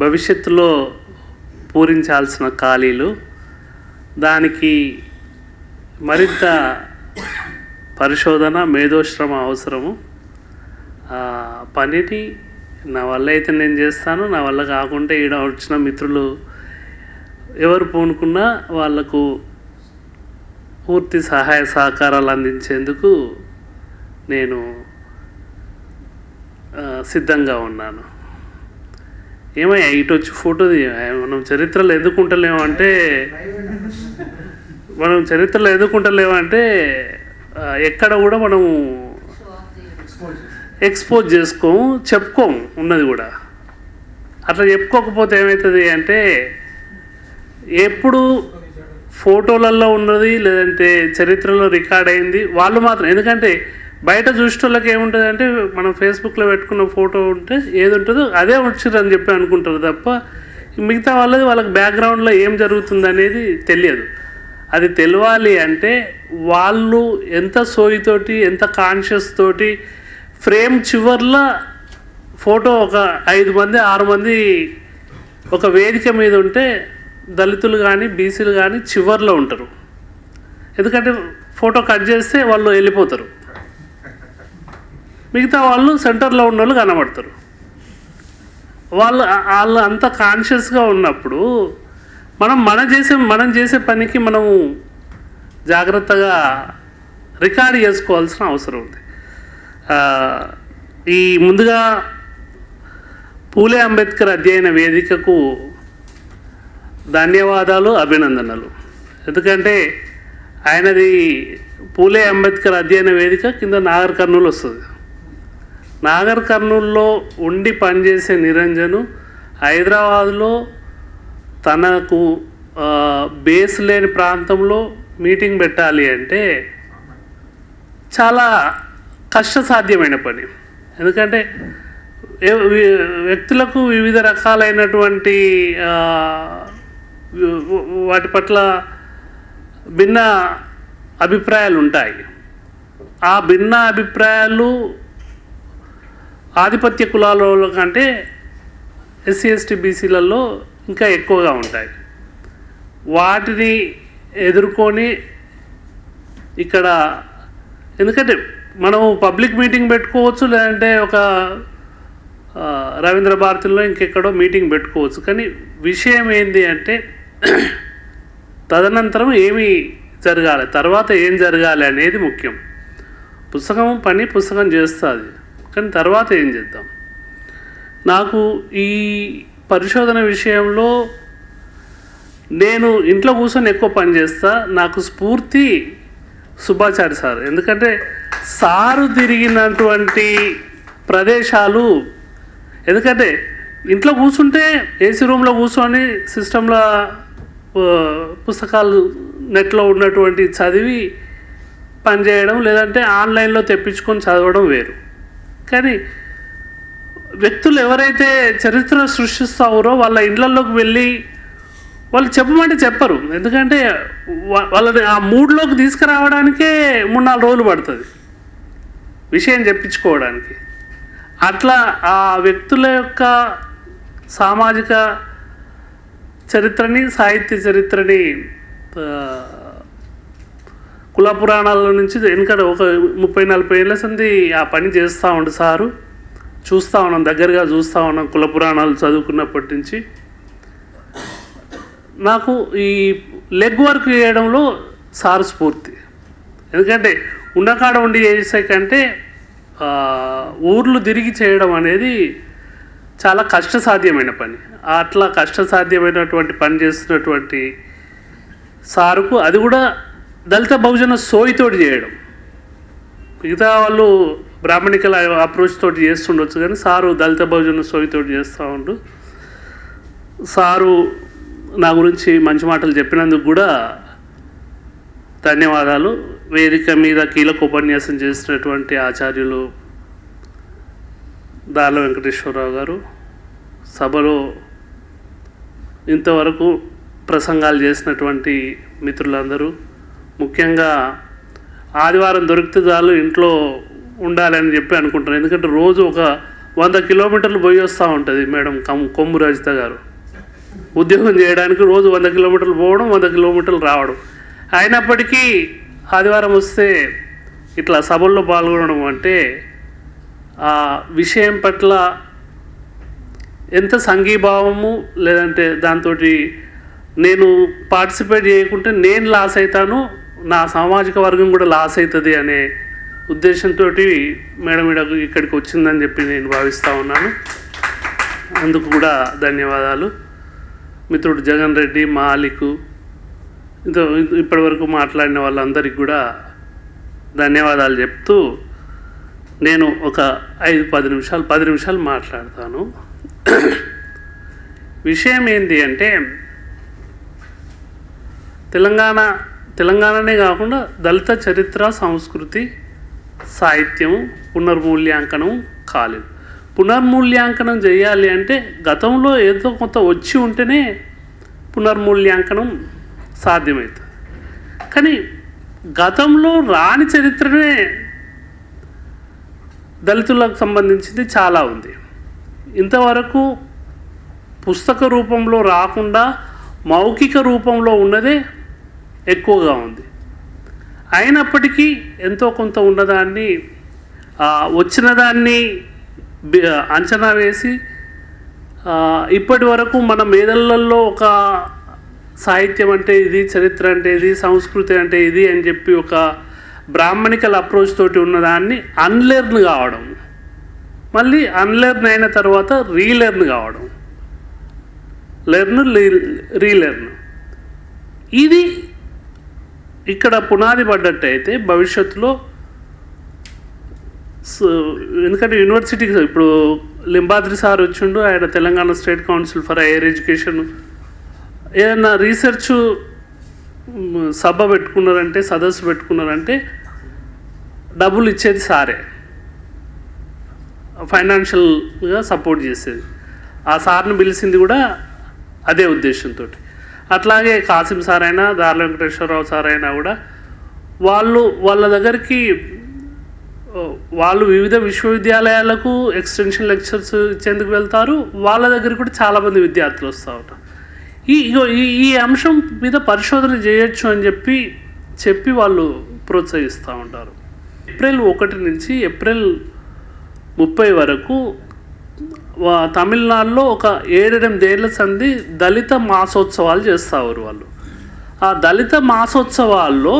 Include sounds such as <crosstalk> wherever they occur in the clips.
భవిష్యత్తులో పూరించాల్సిన ఖాళీలు దానికి మరింత పరిశోధన మేధోశ్రమ అవసరము. ఆ పనిని నా వల్ల అయితే నేను చేస్తాను నా వల్ల కాకుంటే ఈడ వచ్చిన మిత్రులు ఎవరు పూనుకున్నా వాళ్ళకు పూర్తి సహాయ సహకారాలు అందించేందుకు నేను సిద్ధంగా ఉన్నాను. ఏమయ్యా ఇటు వచ్చి ఫోటో మనం చరిత్రలో ఎందుకు అంటే మనం చరిత్రలో ఎందుకు అంటే ఎక్కడ కూడా మనము ఎక్స్పోజ్ చేసుకోము చెప్పుకోము ఉన్నది కూడా. అట్లా చెప్పుకోకపోతే ఏమవుతుంది అంటే ఎప్పుడు ఫోటోలలో ఉన్నది లేదంటే చరిత్రలో రికార్డ్ అయింది వాళ్ళు మాత్రం. ఎందుకంటే బయట చూసేటోళ్ళకి ఏముంటుంది అంటే మనం ఫేస్బుక్లో పెట్టుకున్న ఫోటో ఉంటే ఏది ఉంటుందో అదే వచ్చింది అని చెప్పి అనుకుంటారు తప్ప మిగతా వాళ్ళది వాళ్ళకి బ్యాక్గ్రౌండ్లో ఏం జరుగుతుంది అనేది తెలియదు. అది తెలియాలి అంటే వాళ్ళు ఎంత సోయితోటి ఎంత కాన్షియస్ తోటి ఫ్రేమ్ చివర్లో ఫోటో ఒక ఐదు మంది ఆరు మంది ఒక వేదిక మీద ఉంటే దళితులు కానీ బీసీలు కానీ చివర్లో ఉంటారు. ఎందుకంటే ఫోటో కట్ చేస్తే వాళ్ళు వెళ్ళిపోతారు. మిగతా వాళ్ళు సెంటర్లో ఉన్న వాళ్ళు కనబడతారు. వాళ్ళు వాళ్ళు అంత కాన్షియస్గా ఉన్నప్పుడు మనం మనం చేసే మనం చేసే పనికి మనము జాగ్రత్తగా రికార్డ్ చేసుకోవాల్సిన అవసరం ఉంది. ఈ ముందుగా పూలే అంబేద్కర్ అధ్యయన వేదికకు ధన్యవాదాలు అభినందనలు. ఎందుకంటే ఆయనది పూలే అంబేద్కర్ అధ్యయన వేదిక కింద నాగర్ కర్నూలు వస్తుంది. నాగర్ కర్నూల్లో ఉండి పనిచేసే నిరంజను హైదరాబాద్లో తనకు బేస్ లేని ప్రాంతంలో మీటింగ్ పెట్టాలి అంటే చాలా కష్టసాధ్యమైన పని. ఎందుకంటే వ్యక్తులకు వివిధ రకాలైనటువంటి వాటి పట్ల భిన్న అభిప్రాయాలు ఉంటాయి ఆ భిన్న అభిప్రాయాలు ఆధిపత్య కులాల కంటే ఎస్సీ ఎస్టీ బీసీలలో ఇంకా ఎక్కువగా ఉంటాయి. వాటిని ఎదుర్కొని ఇక్కడ ఎందుకంటే మనం పబ్లిక్ మీటింగ్ పెట్టుకోవచ్చు లేదంటే ఒక రవీంద్ర భారతిలో ఇంకెక్కడో మీటింగ్ పెట్టుకోవచ్చు. కానీ విషయం ఏంటి అంటే <clears throat> తదనంతరం ఏమి జరగాలి తర్వాత ఏం జరగాలి అనేది ముఖ్యం. పుస్తకం పని పుస్తకం చేస్తుంది. కానీ తర్వాత ఏం చేద్దాం? నాకు ఈ పరిశోధన విషయంలో నేను ఇంట్లో కూర్చొని ఎక్కువ పని చేస్తా నాకు స్ఫూర్తి సుబ్బాచారి సార్. ఎందుకంటే సారు తిరిగినటువంటి ప్రదేశాలు ఎందుకంటే ఇంట్లో కూర్చుంటే ఏసీ రూమ్లో కూర్చొని సిస్టంలో పుస్తకాలు నెట్లో ఉన్నటువంటి చదివి పనిచేయడం లేదంటే ఆన్లైన్లో తెప్పించుకొని చదవడం వేరు. కానీ వ్యక్తులు ఎవరైతే చరిత్ర సృష్టిస్తారో వాళ్ళ ఇళ్ళల్లోకి వెళ్ళి వాళ్ళు చెప్పమంటే చెప్పరు. ఎందుకంటే వాళ్ళని ఆ మూడ్లోకి తీసుకురావడానికే మూడు నాలుగు రోజులు పడుతుంది. విషయం చెప్పించుకోవడానికి. అట్లా ఆ వ్యక్తుల యొక్క సామాజిక చరిత్రని సాహిత్య చరిత్రని కుల పురాణాల నుంచి వెనుకడ ఒక ముప్పై నలభై ఏళ్ళ సంది ఆ పని చేస్తూ ఉండు సారు. చూస్తూ ఉన్నాం దగ్గరగా చూస్తూ ఉన్నాం కుల పురాణాలు చదువుకున్నప్పటి నుంచి. నాకు ఈ లెగ్ వర్క్ చేయడంలో సారు స్ఫూర్తి. ఎందుకంటే ఉండకాడ ఉండి చేసే కంటే ఊర్లు తిరిగి చేయడం అనేది చాలా కష్టసాధ్యమైన పని. అట్లా కష్టసాధ్యమైనటువంటి పని చేస్తున్నటువంటి సారుకు అది కూడా దళిత బహుజన సోయితోటి చేయడం. మిగతా వాళ్ళు బ్రాహ్మణికల అప్రోచ్ తోటి చేస్తుండొచ్చు కానీ సారు దళిత బహుజన సోయితోటి చేస్తూ ఉండు. సారు నా గురించి మంచి మాటలు చెప్పినందుకు కూడా ధన్యవాదాలు. వేదిక మీద కీలక ఉపన్యాసం చేసినటువంటి ఆచార్యులు దాల వెంకటేశ్వరరావు గారు. సభలో ఇంతవరకు ప్రసంగాలు చేసినటువంటి మిత్రులందరూ ముఖ్యంగా ఆదివారం దొరికితే చాలు ఇంట్లో ఉండాలని చెప్పి అనుకుంటారు ఎందుకంటే రోజు ఒక వంద కిలోమీటర్లు పోయి వస్తూ ఉంటుంది మేడం కమ్ కొమ్ము రజిత గారు. ఉద్యోగం చేయడానికి రోజు వంద కిలోమీటర్లు పోవడం వంద కిలోమీటర్లు రావడం. అయినప్పటికీ ఆదివారం వస్తే ఇట్లా సభల్లో పాల్గొనడం అంటే ఆ విషయం పట్ల ఎంత సంఘీభావము లేదంటే దాంతో నేను పార్టిసిపేట్ చేయకుంటే నేను లాస్ అవుతాను నా సామాజిక వర్గం కూడా లాస్ అవుతుంది అనే ఉద్దేశంతో మేడం ఈడ ఇక్కడికి వచ్చిందని చెప్పి నేను భావిస్తూ ఉన్నాను. అందుకు కూడా ధన్యవాదాలు. మిత్రుడు జగన్ రెడ్డి మాలికు ఇంత ఇప్పటివరకు మాట్లాడిన వాళ్ళందరికీ కూడా ధన్యవాదాలు చెప్తూ నేను ఒక ఐదు పది నిమిషాలు పది నిమిషాలు మాట్లాడతాను. విషయం ఏంటి అంటే తెలంగాణ తెలంగాణనే కాకుండా దళిత చరిత్ర సంస్కృతి సాహిత్యం పునర్మూల్యాంకనం కాలేదు. పునర్మూల్యాంకనం చేయాలి అంటే గతంలో ఏదో కొంత వచ్చి ఉంటేనే పునర్మూల్యాంకనం సాధ్యమవుతుంది కానీ గతంలో రాని చరిత్రనే దళితులకు సంబంధించింది చాలా ఉంది. ఇంతవరకు పుస్తక రూపంలో రాకుండా మౌఖిక రూపంలో ఉన్నదే ఎక్కువగా ఉంది. అయినప్పటికీ ఎంతో కొంత ఉన్నదాన్ని వచ్చిన దాన్ని అంచనా వేసి ఇప్పటి వరకు మన మేధళ్ళల్లో ఒక సాహిత్యం అంటే ఇది చరిత్ర అంటే ఇది సంస్కృతి అంటే ఇది అని చెప్పి ఒక బ్రాహ్మణికల్ అప్రోచ్ తోటి ఉన్నదాన్ని అన్లెర్న్ కావడం. మళ్ళీ అన్లెర్న్ అయిన తర్వాత రీలెర్న్ కావడం. Learn relearn. ఇది ఇక్కడ పునాది పడ్డట్టయితే భవిష్యత్తులో సో ఎందుకంటే యూనివర్సిటీకి ఇప్పుడు లింబాద్రి సార్ వచ్చిండు ఆయన Telangana state council for higher education. ఏదైనా రీసెర్చ్ సభ పెట్టుకున్నారంటే సదస్సు పెట్టుకున్నారంటే డబ్బులు ఇచ్చేది సారే. ఫైనాన్షియల్గా సపోర్ట్ చేసేది. ఆ సార్ని పిలిచింది కూడా అదే ఉద్దేశంతో అట్లాగే కాసిం సార్ అయినా దార్ల వెంకటేశ్వరరావు సార్ అయినా కూడా వాళ్ళు వాళ్ళ దగ్గరికి వాళ్ళు వివిధ విశ్వవిద్యాలయాలకు ఎక్స్టెన్షన్ లెక్చర్స్ ఇచ్చేందుకు వెళ్తారు. వాళ్ళ దగ్గర కూడా చాలామంది విద్యార్థులు వస్తూ ఉంటారు. ఈ ఇగో ఈ ఈ అంశం మీద పరిశోధన చేయొచ్చు అని చెప్పి చెప్పి వాళ్ళు ప్రోత్సహిస్తూ ఉంటారు. ఏప్రిల్ ఒకటి నుంచి ఏప్రిల్ ముప్పై వరకు తమిళనాడులో ఒక ఏడెనిమిదేళ్ళ సంది దళిత మాసోత్సవాలు చేస్తారు వాళ్ళు. ఆ దళిత మాసోత్సవాల్లో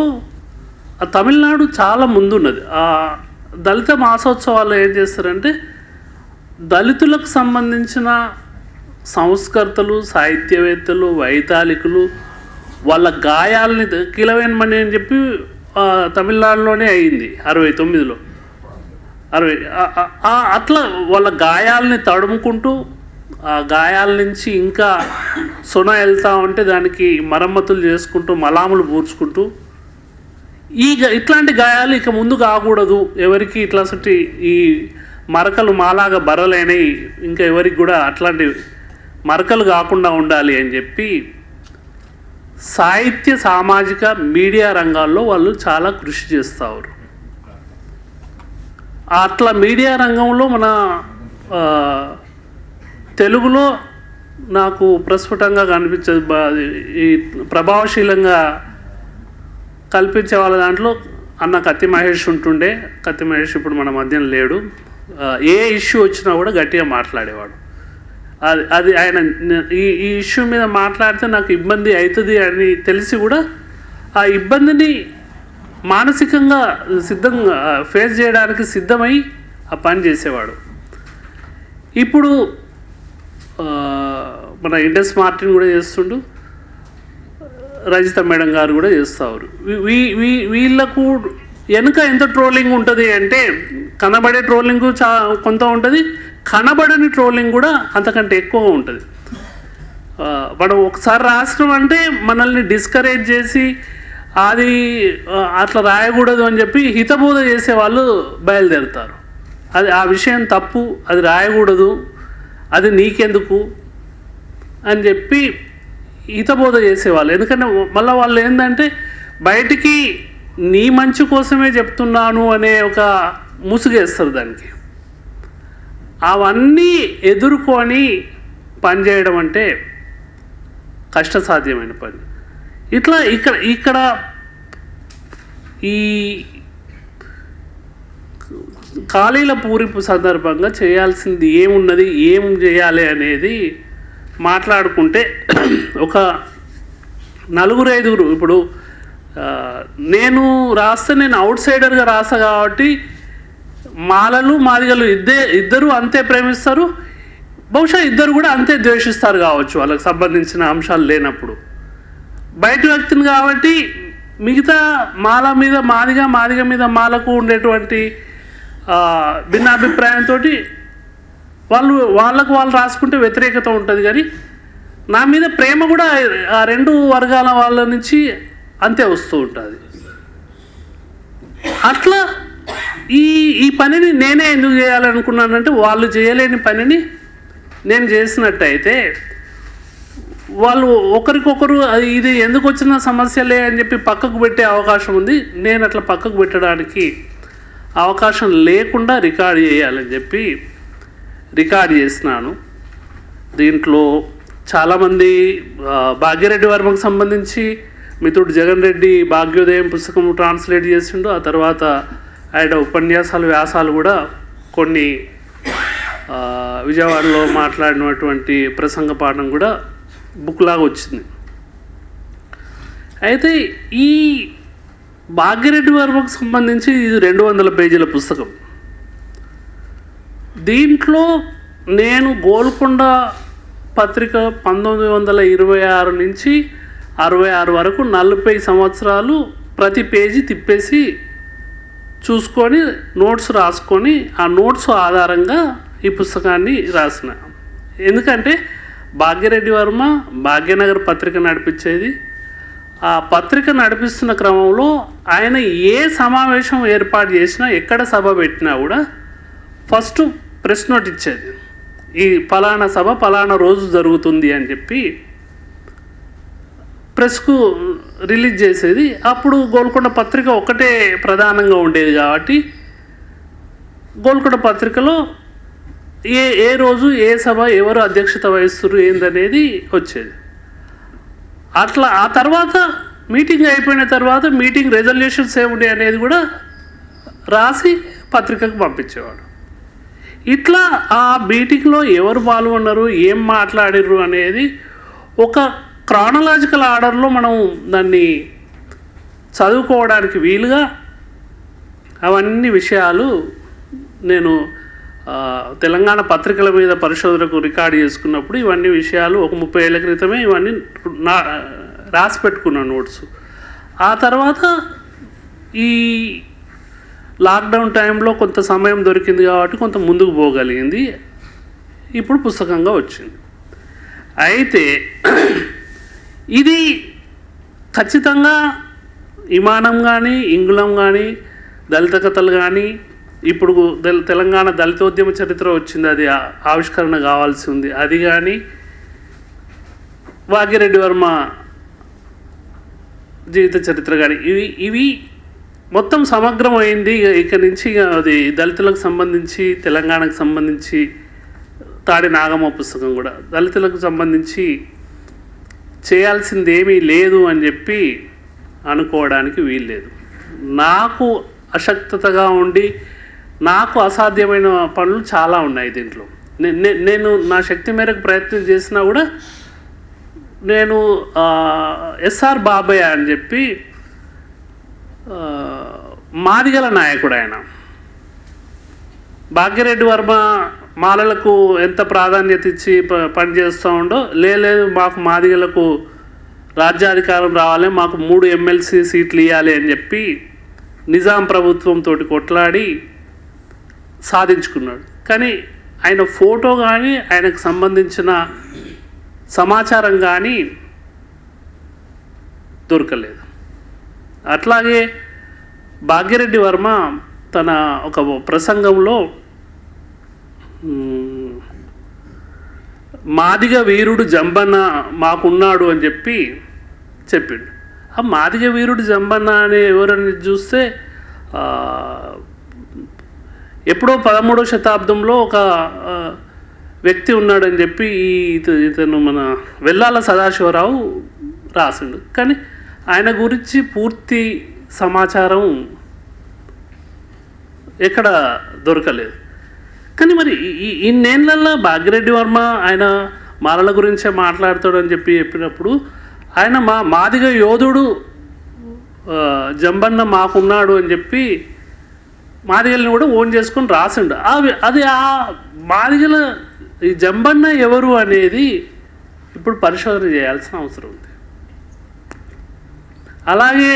తమిళనాడు చాలా ముందున్నది. ఆ దళిత మాసోత్సవాల్లో ఏం చేస్తారంటే దళితులకు సంబంధించిన సంస్కర్తలు సాహిత్యవేత్తలు వైతాళికులు వాళ్ళ గాయాలని కిలవేనమని అని చెప్పి తమిళనాడులోనే అయింది అరవై తొమ్మిదిలో. అరవై అట్లా వాళ్ళ గాయాలని తడుముకుంటూ ఆ గాయాల నుంచి ఇంకా సొన వెళ్తా ఉంటే దానికి మరమ్మతులు చేసుకుంటూ మలాములు పూడ్చుకుంటూ ఈ గ- ఇట్లాంటి గాయాలు ఇక ముందు కాకూడదు ఎవరికి ఇట్లా ఈ మరకలు మాలాగా బర్రలేనవి ఇంకా ఎవరికి కూడా అట్లాంటి మరకలు కాకుండా ఉండాలి అని చెప్పి సాహిత్య సామాజిక మీడియా రంగాల్లో వాళ్ళు చాలా కృషి చేస్తారు అట్లా మీడియా రంగంలో మన తెలుగులో నాకు ప్రస్ఫుటంగా కనిపించే ఈ ప్రభావశీలంగా కల్పించే వాళ్ళ దాంట్లో అన్న కత్తి మహేష్ ఉంటుండే. కత్తి మహేష్ ఇప్పుడు మన మధ్యన లేడు. ఏ ఇష్యూ వచ్చినా కూడా గట్టిగా మాట్లాడేవాడు. అది అది ఆయన ఈ ఈ ఇష్యూ మీద మాట్లాడితే నాకు ఇబ్బంది అవుతుంది అని తెలిసి కూడా ఆ ఇబ్బందిని మానసికంగా సిద్ధంగా ఫేస్ చేయడానికి సిద్ధమై ఆ పని చేసేవాడు. ఇప్పుడు మన ఇండస్ మార్టిన్ కూడా చేస్తుండు. రజిత మేడం గారు కూడా చేస్తారు వీ- వీ- వీళ్ళకు వెనుక ఎంత ట్రోలింగ్ ఉంటుంది అంటే కనబడే ట్రోలింగ్ చా కొంత ఉంటుంది కనబడని ట్రోలింగ్ కూడా అంతకంటే ఎక్కువ ఉంటుంది. మనం ఒకసారి రాష్ట్రం అంటే మనల్ని డిస్కరేజ్ చేసి అది అట్లా రాయకూడదు అని చెప్పి హితబోధ చేసే వాళ్ళు బయలుదేరుతారు. అది ఆ విషయం తప్పు అది రాయకూడదు అది నీకెందుకు అని చెప్పి హితబోధ చేసేవాళ్ళు. ఎందుకంటే మళ్ళీ వాళ్ళు ఏంటంటే బయటికి నీ మంచి కోసమే చెప్తున్నాను అనే ఒక ముసుగేస్తారు దానికి. అవన్నీ ఎదుర్కొని పనిచేయడం అంటే కష్టసాధ్యమైన పని. ఇట్లా ఇక్కడ ఇక్కడ ఈ ఖాళీల పూరింపు సందర్భంగా చేయాల్సింది ఏమున్నది ఏం చేయాలి అనేది మాట్లాడుకుంటే ఒక నలుగురు ఐదుగురు ఇప్పుడు నేను రాస్తే నేను అవుట్ సైడర్గా రాస్తా కాబట్టి మాలలు మాదిగలు ఇద్దే ఇద్దరు అంతే ప్రేమిస్తారు. బహుశా ఇద్దరు కూడా అంతే ద్వేషిస్తారు కావచ్చు వాళ్ళకి సంబంధించిన అంశాలు లేనప్పుడు. బయట వ్యక్తిని కాబట్టి మిగతా మాల మీద మాదిగా మాదిగ మీద మాలకు ఉండేటువంటి భిన్నాభిప్రాయంతో వాళ్ళు వాళ్ళకు వాళ్ళు రాసుకుంటే వ్యతిరేకత ఉంటుంది. కానీ నా మీద ప్రేమ కూడా ఆ రెండు వర్గాల వాళ్ళ నుంచి అంతే వస్తూ ఉంటుంది. అట్లా ఈ ఈ పనిని నేనే ఎందుకు చేయాలనుకున్నానంటే వాళ్ళు చేయలేని పనిని నేను చేసినట్టయితే వాళ్ళు ఒకరికొకరు అది ఇది ఎందుకు వచ్చిన సమస్యలే అని చెప్పి పక్కకు పెట్టే అవకాశం ఉంది. నేను అట్లా పక్కకు పెట్టడానికి అవకాశం లేకుండా రికార్డ్ చేయాలని చెప్పి రికార్డ్ చేసినాను. దీంట్లో చాలామంది భాగ్యరెడ్డి వర్మకు సంబంధించి మిత్రుడు జగన్ రెడ్డి భాగ్యోదయం పుస్తకం ట్రాన్స్లేట్ చేసిండు. ఆ తర్వాత ఆయన ఉపన్యాసాలు వ్యాసాలు కూడా కొన్ని విజయవాడలో మాట్లాడినటువంటి ప్రసంగ పాఠం కూడా బుక్ లాగా వచ్చింది. అయితే ఈ భాగ్యరెడ్డి వర్మకు సంబంధించి ఇది రెండు వందల పేజీల పుస్తకం. దీంట్లో నేను గోల్కొండ పత్రిక పంతొమ్మిది వందల ఇరవై ఆరు నుంచి అరవై ఆరు వరకు నలభై సంవత్సరాలు ప్రతి పేజీ తిప్పేసి చూసుకొని నోట్స్ రాసుకొని ఆ నోట్స్ ఆధారంగా ఈ పుస్తకాన్ని రాసిన. ఎందుకంటే భాగ్యరెడ్డి వర్మ భాగ్యనగర్ పత్రిక నడిపించేది. ఆ పత్రిక నడిపిస్తున్న క్రమంలో ఆయన ఏ సమావేశం ఏర్పాటు చేసినా ఎక్కడ సభ పెట్టినా కూడా ఫస్ట్ ప్రెస్ నోట్ ఇచ్చేది. ఈ ఫలానా సభ ఫలానా రోజు జరుగుతుంది అని చెప్పి ప్రెస్కు రిలీజ్ చేసేది. అప్పుడు గోల్కొండ పత్రిక ఒకటే ప్రధానంగా ఉండేది కాబట్టి గోల్కొండ పత్రికలో ఏ ఏ రోజు ఏ సభ ఎవరు అధ్యక్షత వహిస్తున్నారు ఏందనేది వచ్చేది. అట్లా ఆ తర్వాత మీటింగ్ అయిపోయిన తర్వాత మీటింగ్ రెజల్యూషన్స్ ఏముండే అనేది కూడా రాసి పత్రికకు పంపించేవాడు. ఇట్లా ఆ మీటింగ్లో ఎవరు పాల్గొన్నారు ఏం మాట్లాడిర్రు అనేది ఒక క్రానలాజికల్ ఆర్డర్లో మనం దాన్ని చదువుకోవడానికి వీలుగా అవన్నీ విషయాలు నేను తెలంగాణ పత్రికల మీద పరిశోధనకు రికార్డు చేసుకున్నప్పుడు ఇవన్నీ విషయాలు ఒక ముప్పై ఏళ్ళ క్రితమే ఇవన్నీ నా రాసి పెట్టుకున్నాను నోట్స్. ఆ తర్వాత ఈ లాక్డౌన్ టైంలో కొంత సమయం దొరికింది కాబట్టి కొంత ముందుకు పోగలిగింది. ఇప్పుడు పుస్తకంగా వచ్చింది. అయితే <clears throat> ఇది ఖచ్చితంగా ఇమానం కానీ ఇంగుళం కానీ దళిత కథలు కానీ ఇప్పుడు తెలంగాణ దళితోద్యమ చరిత్ర వచ్చింది అది ఆవిష్కరణ కావాల్సి ఉంది. అది కానీ వాగిరెడ్డి వర్మ జీవిత చరిత్ర కానీ ఇవి ఇవి మొత్తం సమగ్రమైంది. ఇక ఇక నుంచి ఇక అది దళితులకు సంబంధించి తెలంగాణకు సంబంధించి తాడి నాగమ్మ పుస్తకం కూడా. దళితులకు సంబంధించి చేయాల్సింది ఏమీ లేదు అని చెప్పి అనుకోవడానికి వీల్లేదు. నాకు అశక్తతగా ఉండి నాకు అసాధ్యమైన పనులు చాలా ఉన్నాయి దీంట్లో. నేను నా శక్తి మేరకు ప్రయత్నం చేసినా కూడా నేను ఎస్ఆర్ బాబయ్య అని చెప్పి మాదిగల నాయకుడు ఆయన. భాగ్యరెడ్డి వర్మ మాలలకు ఎంత ప్రాధాన్యత ఇచ్చి ప- పనిచేస్తూ ఉండో లేదు మాకు మాదిగలకు రాజ్యాధికారం రావాలి మాకు మూడు ఎమ్మెల్సీ సీట్లు ఇవ్వాలి అని చెప్పి నిజాం ప్రభుత్వంతో కొట్లాడి సాధించుకున్నాడు. కానీ ఆయన ఫోటో కానీ ఆయనకు సంబంధించిన సమాచారం కానీ దొరకలేదు. అట్లాగే భాగ్యరెడ్డి వర్మ తన ఒక ప్రసంగంలో మాదిగ వీరుడు జంబన్న మాకున్నాడు అని చెప్పి చెప్పిండు. ఆ మాదిగ వీరుడు జంబన్న అనే ఎవరని చూస్తే ఎప్పుడో పదమూడో శతాబ్దంలో ఒక వ్యక్తి ఉన్నాడని చెప్పి ఈ ఇత- ఇతను మన వెల్లాల సదాశివరావు రాసిండు. కానీ ఆయన గురించి పూర్తి సమాచారం ఎక్కడ దొరకలేదు. కానీ మరి ఈ- ఇన్నేళ్ళల్లో భాగ్యరెడ్డి వర్మ ఆయన మాలల గురించే మాట్లాడతాడని చెప్పి చెప్పినప్పుడు ఆయన మా మాదిగ యోధుడు జంబన్న మాకున్నాడు అని చెప్పి మాదిగల్ని కూడా ఓన్ చేసుకొని రాసిండు. అవి అది ఆ మాదిగల ఈ జంబన్న ఎవరు అనేది ఇప్పుడు పరిశోధన చేయాల్సిన అవసరం ఉంది. అలాగే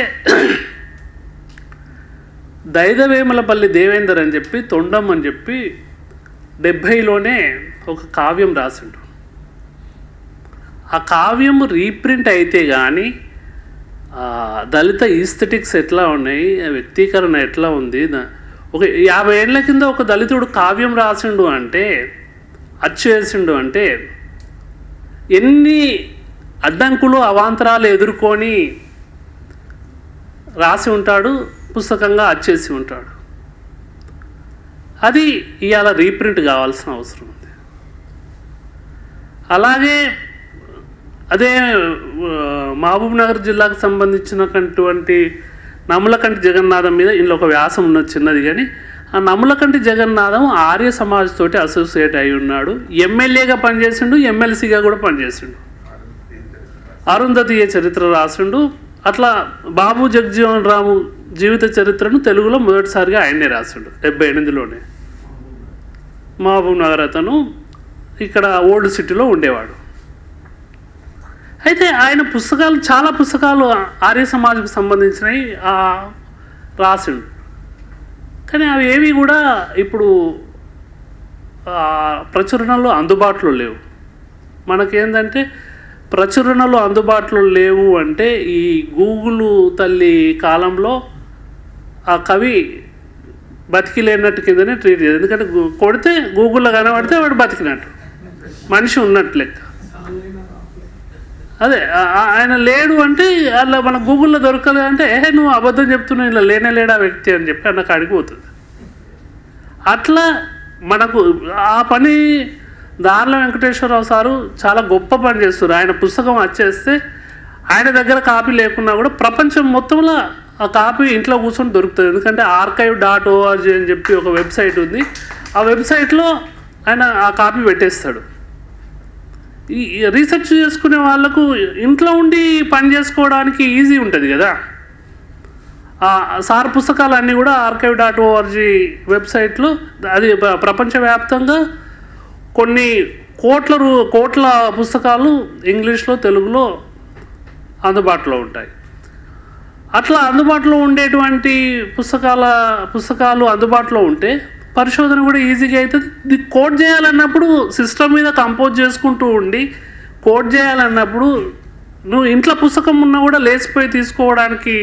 దైదవేమలపల్లి దేవేందర్ అని చెప్పి తొండం అని చెప్పి డెబ్భైలోనే ఒక కావ్యం రాసిండు. ఆ కావ్యం రీప్రింట్ అయితే కానీ దళిత ఈస్థెటిక్స్ ఎట్లా ఉన్నాయి ఆ వ్యక్తీకరణ ఎట్లా ఉంది దా- ఒక యాభై ఏళ్ళ కింద ఒక దళితుడు కావ్యం రాసిండు అంటే అచ్చు వేసిండు అంటే ఎన్ని అడ్డంకులు అవాంతరాలు ఎదుర్కొని రాసి ఉంటాడు పుస్తకంగా అచ్చేసి ఉంటాడు. అది ఇవాళ రీప్రింట్ కావాల్సిన అవసరం ఉంది. అలాగే అదే మహబూబ్నగర్ మహబూబ్ నగర్ జిల్లాకు సంబంధించినటువంటి నములకంటి జగన్నాథం మీద ఇందులో ఒక వ్యాసం ఉన్నది చిన్నది కానీ ఆ నములకంటి జగన్నాథం ఆర్య సమాజ్ తోటి అసోసియేట్ అయి ఉన్నాడు. ఎమ్మెల్యేగా పనిచేసిండు ఎమ్మెల్సీగా కూడా పనిచేసిండు. అరుంధతీయ చరిత్ర రాసిండు? అట్లా బాబు జగ్జీవన్ రాము జీవిత చరిత్రను తెలుగులో మొదటిసారిగా ఆయనే రాసిండు డెబ్బై ఎనిమిదిలోనే. మహబూబ్ నగర్ అతను ఇక్కడ ఓల్డ్ సిటీలో ఉండేవాడు. అయితే ఆయన పుస్తకాలు చాలా పుస్తకాలు ఆర్య సమాజ్కు సంబంధించినవి ఆ, రాసిండు. కానీ అవి ఏవి కూడా ఇప్పుడు ప్రచురణలో అందుబాటులో లేవు. మనకేందంటే ప్రచురణలు అందుబాటులో లేవు అంటే ఈ గూగుల్ తల్లి కాలంలో ఆ కవి బతికి లేనట్టు కిందనే ట్రీట్ చేయదు ఎందుకంటే కొడితే గూగుల్లో కనబడితే వాడు బతికినట్టు. మనిషి ఉన్నట్టు లెక్క అదే ఆయన లేడు అంటే అలా మన గూగుల్లో దొరకలేదు అంటే ఏ నువ్వు అబద్ధం చెప్తున్నావు ఇలా లేనే లేడా వ్యక్తి అని చెప్పి అన్న అడిగిపోతుంది. అట్లా మనకు ఆ పని దార్ల వెంకటేశ్వరరావు సారు చాలా గొప్ప పని చేస్తారు ఆయన పుస్తకం వచ్చేస్తే ఆయన దగ్గర కాపీ లేకున్నా కూడా ప్రపంచం మొత్తంలో ఆ కాపీ ఇంట్లో కూర్చొని దొరుకుతుంది. ఎందుకంటే ఆర్కైవ్ డాట్ ఓఆర్జీ అని చెప్పి ఒక వెబ్సైట్ ఉంది. ఆ వెబ్సైట్లో ఆయన ఆ కాపీ పెట్టేస్తాడు. రీసెర్చ్ చేసుకునే వాళ్ళకు ఇంట్లో ఉండి పని చేసుకోవడానికి ఈజీ ఉంటుంది కదా. సార్ పుస్తకాలు అన్నీ కూడా ఆర్కైవ్ డాట్ ఓఆర్జీ వెబ్సైట్లో అది ప్ర- ప్రపంచవ్యాప్తంగా కొన్ని కోట్ల రూ కోట్ల పుస్తకాలు ఇంగ్లీష్లో తెలుగులో అందుబాటులో ఉంటాయి. అట్లా అందుబాటులో ఉండేటువంటి పుస్తకాల పుస్తకాలు అందుబాటులో ఉంటే పరిశోధన కూడా ఈజీగా అవుతుంది. ఇది కోడ్ చేయాలన్నప్పుడు సిస్టమ్ మీద కంపోజ్ చేసుకుంటూ ఉండి కోడ్ చేయాలన్నప్పుడు నువ్వు ఇంట్లో పుస్తకం ఉన్నా కూడా లేచిపోయి తీసుకోవడానికి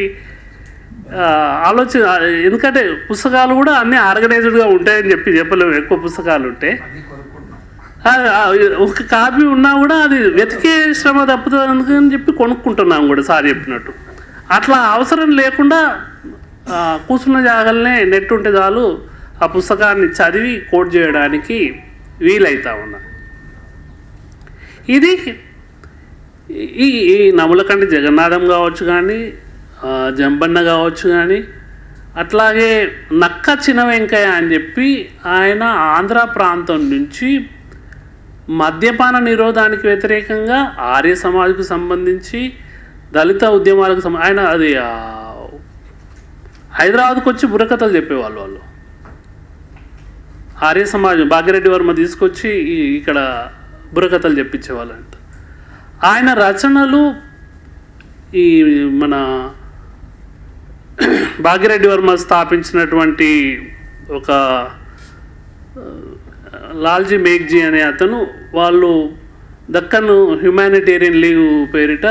ఆలోచన ఎందుకంటే పుస్తకాలు కూడా అన్నీ ఆర్గనైజ్డ్గా ఉంటాయని చెప్పి చెప్పలేము ఎక్కువ పుస్తకాలు ఉంటే. ఒక కాపీ ఉన్నా కూడా అది వెతికే శ్రమ తప్పుతుంది అందుకని చెప్పి కొనుక్కుంటున్నాం కూడా సార్ చెప్పినట్టు. అట్లా అవసరం లేకుండా కూర్చున్న జాగాలనే నెట్ ఉంటే చాలు ఆ పుస్తకాన్ని చదివి కోట్ చేయడానికి వీలైతా ఉన్నా. ఇది ఈ ఈ నములకంటి జగన్నాథం కావచ్చు కానీ జంబన్న కావచ్చు కానీ అట్లాగే నక్క చిన వెంకయ్య అని చెప్పి ఆయన ఆంధ్ర ప్రాంతం నుంచి మద్యపాన నిరోధానికి వ్యతిరేకంగా ఆర్య సమాజ్కు సంబంధించి దళిత ఉద్యమాలకు ఆయన అది హైదరాబాద్కు వచ్చి బుర్రకథలు చెప్పేవాళ్ళు వాళ్ళు. ఆర్య సమాజం భాగ్యరెడ్డి వర్మ తీసుకొచ్చి ఇక్కడ బుర్రకథలు చెప్పించేవాళ్ళంట. ఆయన రచనలు ఈ మన భాగ్యరెడ్డి వర్మ స్థాపించినటువంటి ఒక లాల్జీ మేఘ్జీ అనే అతను వాళ్ళు దక్కన్ హ్యుమానిటేరియన్ లీగ్ పేరిట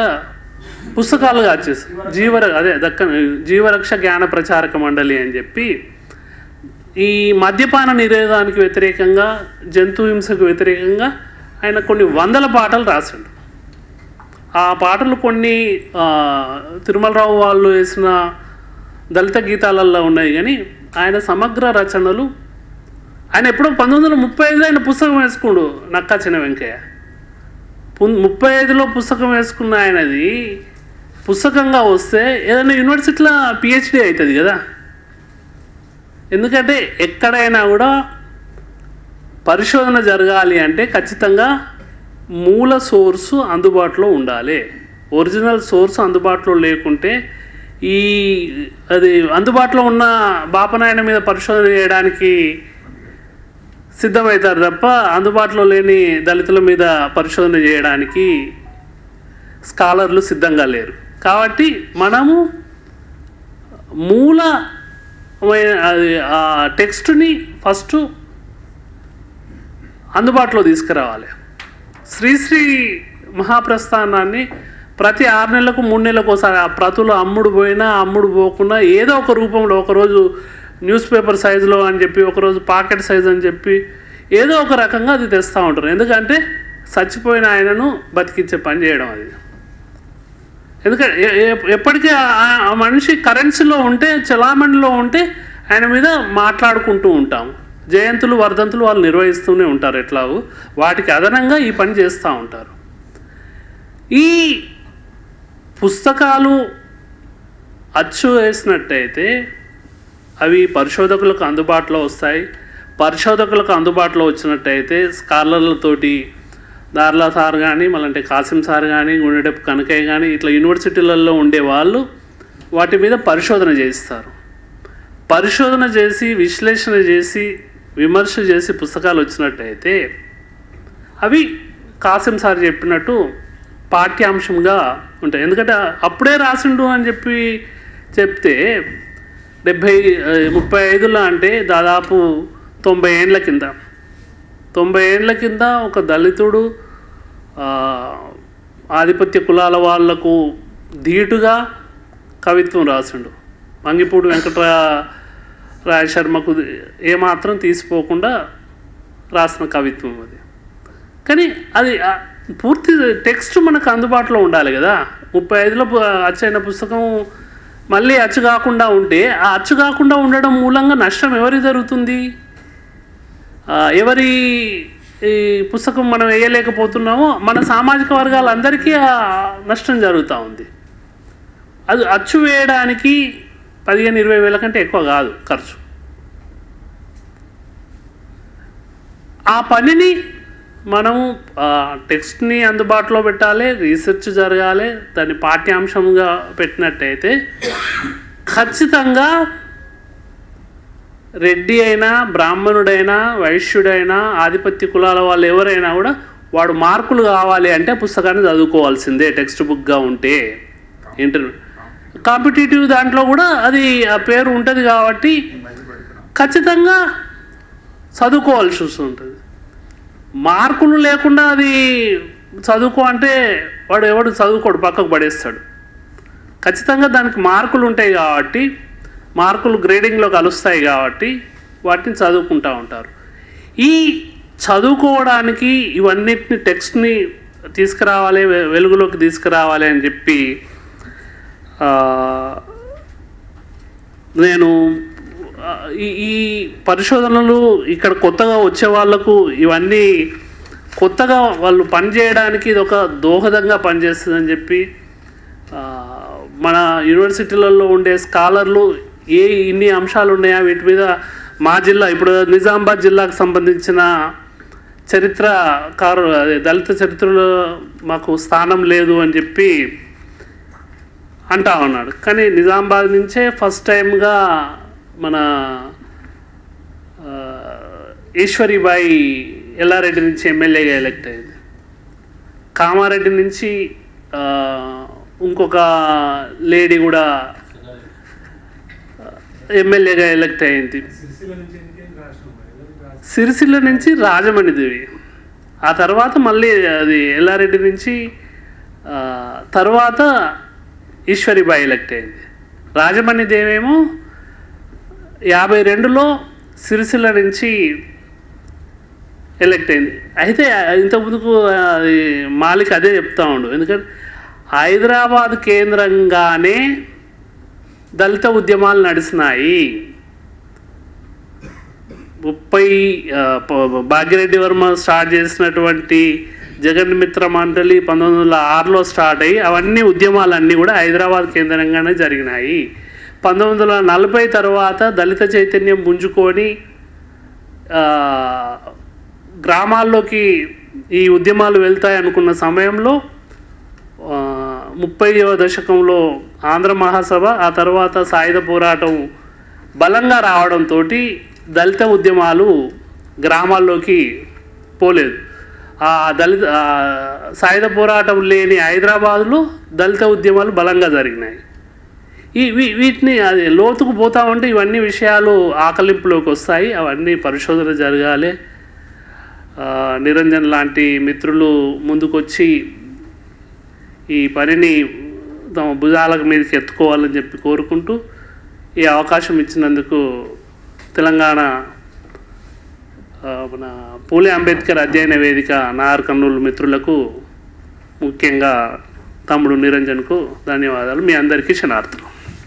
పుస్తకాలుగా వచ్చేసి జీవర అదే దక్కన్ జీవరక్ష జ్ఞాన ప్రచారక మండలి అని చెప్పి ఈ మద్యపాన నిరోధానికి వ్యతిరేకంగా జంతు హింసకు వ్యతిరేకంగా ఆయన కొన్ని వందల పాటలు రాసిండు. ఆ పాటలు కొన్ని తిరుమలరావు వాళ్ళు వేసిన దళిత గీతాలలో ఉన్నాయి. కానీ ఆయన సమగ్ర రచనలు ఆయన ఎప్పుడో పంతొమ్మిది వందల ముప్పై ఐదులో ఆయన పుస్తకం వేసుకుండు నక్కా చిన్న వెంకయ్య. ముప్పై ఐదులో పుస్తకం వేసుకున్న ఆయనది పుస్తకంగా వస్తే ఏదైనా యూనివర్సిటీలో పిహెచ్డి అవుతుంది కదా. ఎందుకంటే ఎక్కడైనా కూడా పరిశోధన జరగాలి అంటే ఖచ్చితంగా మూల సోర్సు అందుబాటులో ఉండాలి. ఒరిజినల్ సోర్స్ అందుబాటులో లేకుంటే ఈ అది అందుబాటులో ఉన్న బాపనాయన మీద పరిశోధన చేయడానికి సిద్ధమవుతారు తప్ప అందుబాటులో లేని దళితుల మీద పరిశోధన చేయడానికి స్కాలర్లు సిద్ధంగా లేరు. కాబట్టి మనము మూల అది ఆ టెక్స్ట్ని ఫస్ట్ అందుబాటులో తీసుకురావాలి. శ్రీశ్రీ మహాప్రస్థానాన్ని ప్రతి ఆరు నెలలకు మూడు నెలలకు ఒకసారి ఆ ప్రతులు అమ్ముడు పోయినా అమ్ముడు పోకుండా ఏదో ఒక రూపంలో ఒకరోజు న్యూస్ పేపర్ సైజులో అని చెప్పి ఒకరోజు పాకెట్ సైజ్ అని చెప్పి ఏదో ఒక రకంగా అది తెస్తూ ఉంటారు. ఎందుకంటే చచ్చిపోయిన ఆయనను బతికించే పని చేయడం అది. ఎందుకంటే ఎప్పటికీ ఆ- ఆ మనిషి కరెన్సీలో ఉంటే చలామణిలో ఉంటే ఆయన మీద మాట్లాడుకుంటూ ఉంటాం. జయంతులు వర్ధంతులు వాళ్ళు నిర్వహిస్తూనే ఉంటారు ఎట్లాగూ. వాటికి అదనంగా ఈ పని చేస్తూ ఉంటారు. ఈ పుస్తకాలు అచ్చు వేసినట్టయితే అవి పరిశోధకులకు అందుబాటులో వస్తాయి. పరిశోధకులకు అందుబాటులో వచ్చినట్టయితే స్కాలర్లతోటి దార్లా సార్ కానీ మళ్ళంటే కాసిం సార్ కానీ గుండెడెప్పు కనకయ్య కానీ ఇట్లా యూనివర్సిటీలలో ఉండే వాళ్ళు వాటి మీద పరిశోధన చేస్తారు పరిశోధన చేసి విశ్లేషణ చేసి విమర్శ చేసి పుస్తకాలు వచ్చినట్టయితే అవి కాసిం సార్ చెప్పినట్టు పాఠ్యాంశంగా ఉంటాయి. ఎందుకంటే అప్పుడే రాసిండు అని చెప్పి చెప్తే డెబ్భై ముప్పై ఐదులో అంటే దాదాపు తొంభై ఏండ్ల కింద. తొంభై ఏండ్ల కింద ఒక దళితుడు ఆధిపత్య కులాల వాళ్ళకు ధీటుగా కవిత్వం రాసిండు. మంగిపూడి వెంకటరా రాయ శర్మకు ఏమాత్రం తీసిపోకుండా రాసిన కవిత్వం అది. కానీ అది పూర్తి టెక్స్ట్ మనకు అందుబాటులో ఉండాలి కదా. ముప్పై ఐదులో అచ్చైన పుస్తకం మళ్ళీ అచ్చు కాకుండా ఉంటే ఆ అచ్చు కాకుండా ఉండడం మూలంగా నష్టం ఎవరి జరుగుతుంది? ఎవరి ఈ పుస్తకం మనం వేయలేకపోతున్నామో మన సామాజిక వర్గాలందరికీ ఆ నష్టం జరుగుతూ ఉంది. అది అచ్చు వేయడానికి పదిహేను ఇరవై వేల కంటే ఎక్కువ కాదు ఖర్చు. ఆ పనిని మనము టెక్స్ట్ని అందుబాటులో పెట్టాలి రీసెర్చ్ జరగాలి దాన్ని పాఠ్యాంశంగా పెట్టినట్టయితే ఖచ్చితంగా రెడ్డి అయినా బ్రాహ్మణుడైనా వైశ్యుడైనా ఆధిపత్య కులాల వాళ్ళు ఎవరైనా కూడా వాడు మార్కులు కావాలి అంటే పుస్తకాన్ని చదువుకోవాల్సిందే టెక్స్ట్ బుక్గా ఉంటే. ఇంటర్ కాంపిటేటివ్ దాంట్లో కూడా అది ఆ పేరు ఉంటుంది కాబట్టి ఖచ్చితంగా చదువుకోవాల్సి వస్తుంటుంది. మార్కులు లేకుండా అది చదువుకో అంటే వాడు ఎవడు చదువుకోడు పక్కకు పడేస్తాడు. ఖచ్చితంగా దానికి మార్కులు ఉంటాయి కాబట్టి మార్కులు గ్రేడింగ్లో కలుస్తాయి కాబట్టి వాటిని చదువుకుంటూ ఉంటారు. ఈ చదువుకోవడానికి ఇవన్నిటిని టెక్స్ట్ని తీసుకురావాలి వె- వెలుగులోకి తీసుకురావాలి అని చెప్పి నేను ఈ ఈ పరిశోధనలు ఇక్కడ కొత్తగా వచ్చే వాళ్ళకు ఇవన్నీ కొత్తగా వాళ్ళు పని చేయడానికి ఇది ఒక దోహదంగా పనిచేస్తుందని చెప్పి మన యూనివర్సిటీలలో ఉండే స్కాలర్లు ఏ ఇన్ని అంశాలు ఉన్నాయా? వీటి మీద మా జిల్లా ఇప్పుడు నిజామాబాద్ జిల్లాకు సంబంధించిన చరిత్ర కారు అదే దళిత చరిత్రలో మాకు స్థానం లేదు అని చెప్పి అంటా ఉన్నాడు. కానీ నిజామాబాద్ నుంచే ఫస్ట్ టైంగా మన ఆ, ఈశ్వరీబాయి ఎల్లారెడ్డి నుంచి ఎమ్మెల్యేగా ఎలక్ట్ అయింది. కామారెడ్డి నుంచి ఇంకొక లేడీ కూడా ఎమ్మెల్యేగా ఎలక్ట్ అయింది సిరిసిల్ల నుంచి రాజమణిదేవి ఆ తర్వాత మళ్ళీ అది ఎల్లారెడ్డి నుంచి తర్వాత ఈశ్వరిబాయి ఎలక్ట్ అయింది రాజమణిదేవి ఏమో యాభై రెండులో సిరిసిల్ల నుంచి ఎలక్ట్ అయింది. అయితే ఇంతకుముందుకు అది మాలిక్ అదే చెప్తా ఉండు. ఎందుకంటే హైదరాబాద్ కేంద్రంగానే దళిత ఉద్యమాలు నడిచినాయి ముప్పై భాగ్యరెడ్డి వర్మ స్టార్ట్ చేసినటువంటి జగన్ మిత్ర మండలి పంతొమ్మిది వందల ఆరులో స్టార్ట్ అయ్యి అవన్నీ ఉద్యమాలన్నీ కూడా హైదరాబాద్ కేంద్రంగానే జరిగినాయి. పంతొమ్మిది వందల నలభై తర్వాత దళిత చైతన్యం పుంజుకొని గ్రామాల్లోకి ఈ ఉద్యమాలు వెళ్తాయి అనుకున్న సమయంలో ముప్పైవ దశకంలో ఆంధ్ర మహాసభ ఆ తర్వాత సాయుధ పోరాటం బలంగా రావడంతో దళిత ఉద్యమాలు గ్రామాల్లోకి పోలేదు. ఆ దళిత సాయుధ పోరాటం లేని హైదరాబాదులో దళిత ఉద్యమాలు బలంగా జరిగినాయి. ఈ వీ- వీటిని అది లోతుకు పోతా ఉంటే ఇవన్నీ విషయాలు ఆకలింపులోకి వస్తాయి. అవన్నీ పరిశోధన జరగాలి. నిరంజన్ లాంటి మిత్రులు ముందుకొచ్చి ఈ పనిని తమ భుజాల మీదకి ఎత్తుకోవాలని చెప్పి కోరుకుంటూ ఈ అవకాశం ఇచ్చినందుకు తెలంగాణ మన పూలే అంబేద్కర్ అధ్యయన వేదిక నార్ కర్నూలు మిత్రులకు ముఖ్యంగా తమ్ముడు నిరంజన్కు ధన్యవాదాలు. మీ అందరికీ క్షణార్థులు.